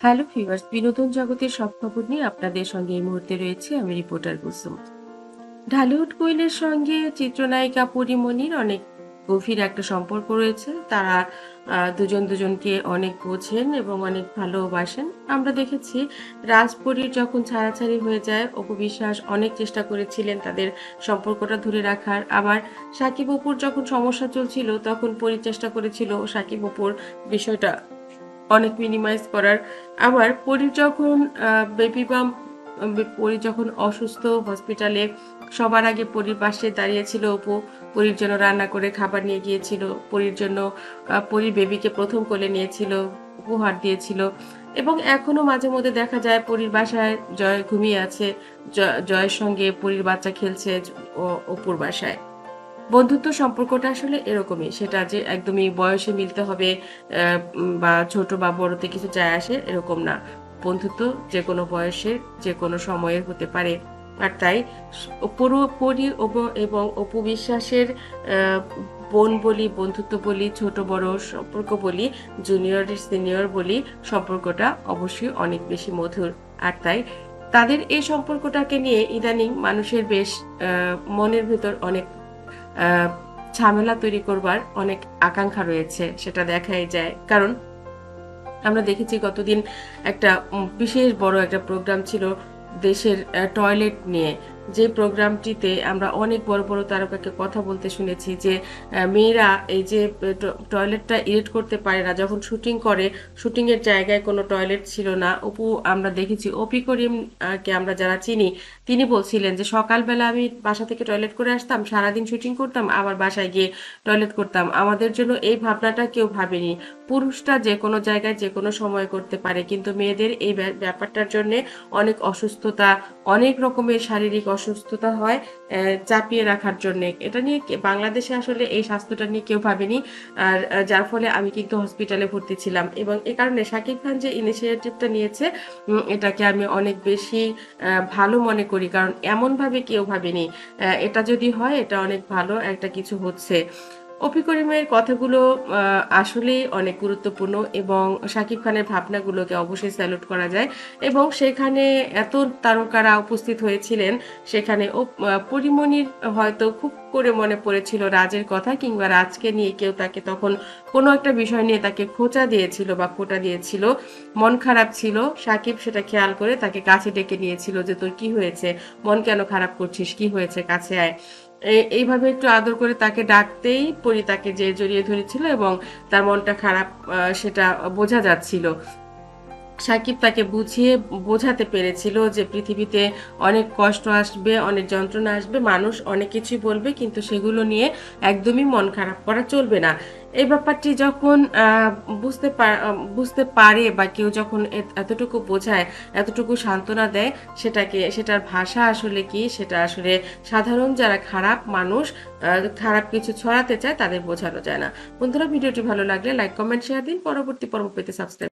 Hello fevers বিনোদন জগতের সব খবর নিয়ে আপনাদের সঙ্গে এই মুহূর্তে রয়েছে আমি রিপোর্টার কুসুম। ঢালিউড কুইনের সঙ্গে চিত্রনায়িকা পরিমণির অনেক গভীর একটা সম্পর্ক রয়েছে। তারা দুজন দুজনকে অনেক বোঝেন এবং অনেক ভালোবাসেন। আমরা দেখেছি রাজপরীর যখন ছাড়াছাড়ি হয়ে যায়, অপু বিশ্বাস অনেক চেষ্টা করেছিলেন তাদের সম্পর্কটা ধরে রাখার। আবার সাকিব অপুর যখন সমস্যা চলছিল, তখন পরি চেষ্টা করেছিল সাকিব অপুর বিষয়টা অনেক মিনিমাইজ করার। আবার পরি যখন বেবি বাম পরি যখন অসুস্থ হসপিটালে সবার আগে পরির পাশে দাঁড়িয়েছিল অপু। পরির জন্য রান্না করে খাবার নিয়ে গিয়েছিল। পরির জন্য পরির বেবিকে প্রথম কোলে নিয়েছিল, উপহার দিয়েছিল। এবং এখনও মাঝে মধ্যে দেখা যায় পরির বাসায় জয় ঘুমিয়ে আছে। জয়ের সঙ্গে পরির বাচ্চা খেলছে অপুর বাসায়। বন্ধুত্ব সম্পর্কটা আসলে এরকমই। সেটা যে একদমই বয়সে মিলতে হবে বা ছোট বা বড়তে কিছু যায় আসে এরকম না। বন্ধুত্ব যে কোনো বয়সের যে কোনো সময়ের হতে পারে। আর তাই পুরোপুরি এবং অপু বিশ্বাসের আহ, বোন বলি বন্ধুত্ব বলি ছোট বড় সম্পর্ক বলি জুনিয়র সিনিয়র বলি সম্পর্কটা অবশ্যই অনেক বেশি মধুর। আর তাই তাদের এই সম্পর্কটাকে নিয়ে ইদানিং মানুষের বেশ মনের ভেতর অনেক ঝামেলা তৈরি করবার অনেক আকাঙ্ক্ষা রয়েছে, সেটা দেখাই যায়। কারণ আমরা দেখেছি গতদিন একটা বিশেষ বড় একটা প্রোগ্রাম ছিল দেশের টয়লেট নিয়ে। যে প্রোগ্রামটিতে আমরা অনেক বড় বড় তারকাকে কথা বলতে শুনেছি যে মেয়েরা এই যে টয়লেটটা ইরেট করতে পারে না। যখন শুটিং করে শুটিং এর জায়গায় কোনো টয়লেট ছিল না। অপু আমরা দেখেছি অপি করিম আহ, কে আমরা যারা চিনি তিনি বলছিলেন যে সকালবেলা আমি বাসা থেকে টয়লেট করে আসতাম সারাদিন শুটিং করতাম আবার বাসায় গিয়ে টয়লেট করতাম। আমাদের জন্য এই ভাবনাটা কেউ ভাবেনি। পুরুষটা যে কোনো জায়গায় যে কোনো সময় করতে পারে। কিন্তু মেয়েদের এই ব্যা- ব্যাপারটার জন্য অনেক অসুস্থতা অনেক রকমের শারীরিক অসুস্থতা হয় চাপিয়ে রাখার জন্য। এটা নিয়ে বাংলাদেশে আসলে এই স্বাস্থ্যটা নিয়ে কেউ ভাবেনি। আর যার ফলে আমি কিন্তু হসপিটালে ভর্তি ছিলাম। এবং এ কারণে শাকিব খান যে ইনিশিয়েটিভটা নিয়েছে এটাকে আমি অনেক বেশি ভালো মনে করি। কারণ এমনভাবে কেউ ভাবেনি। এটা যদি হয়, এটা অনেক ভালো একটা কিছু হচ্ছে। অপি করিমের কথাগুলো আহ, আসলেই অনেক গুরুত্বপূর্ণ এবং শাকিব খানের ভাবনাগুলোকে অবশ্যই স্যালুট করা যায় এবং সেখানে এত তারকারা উপস্থিত হয়েছিলেন সেখানে পরিমণির হয়তো খুব করে মনে পড়েছিল রাজের কথা কিংবা রাজকে নিয়ে কেউ তাকে তখন কোনো একটা বিষয় নিয়ে তাকে খোঁচা দিয়েছিল বা খোটা দিয়েছিল মন খারাপ ছিল সাকিব সেটা খেয়াল করে তাকে কাছে ডেকে নিয়েছিল যে তোর কি হয়েছে? মন কেন খারাপ করছিস? কি হয়েছে? কাছে আয়। এইভাবে একটু আদর করে তাকে ডাকতেই পরি তাকে যে জড়িয়ে ধরেছিল এবং তার মনটা খারাপ সেটা বোঝা যাচ্ছিল। সাকিব তাকে বুঝিয়ে, বোঝাতে পেরেছিল যে পৃথিবীতে অনেক কষ্ট আসবে, অনেক যন্ত্রণা আসবে, মানুষ অনেক কিছুই বলবে, কিন্তু সেগুলো নিয়ে একদমই মন খারাপ করা চলবে না। এই ব্যাপারটি যখন বুঝতে বুঝতে পারে বা কেউ যখন এতটুকু বোঝায়, এতটুকু সান্ত্বনা দেয়, সেটাকে, সেটার ভাষা আসলে কি, সেটা আসলে সাধারণ যারা খারাপ মানুষ খারাপ কিছু ছড়াতে চায়, তাদের বোঝানো যায় না। বন্ধুরা, ভিডিওটি ভালো লাগলে লাইক কমেন্ট শেয়ার দিন। পরবর্তী পর্ব পেতে সাবস্ক্রাইব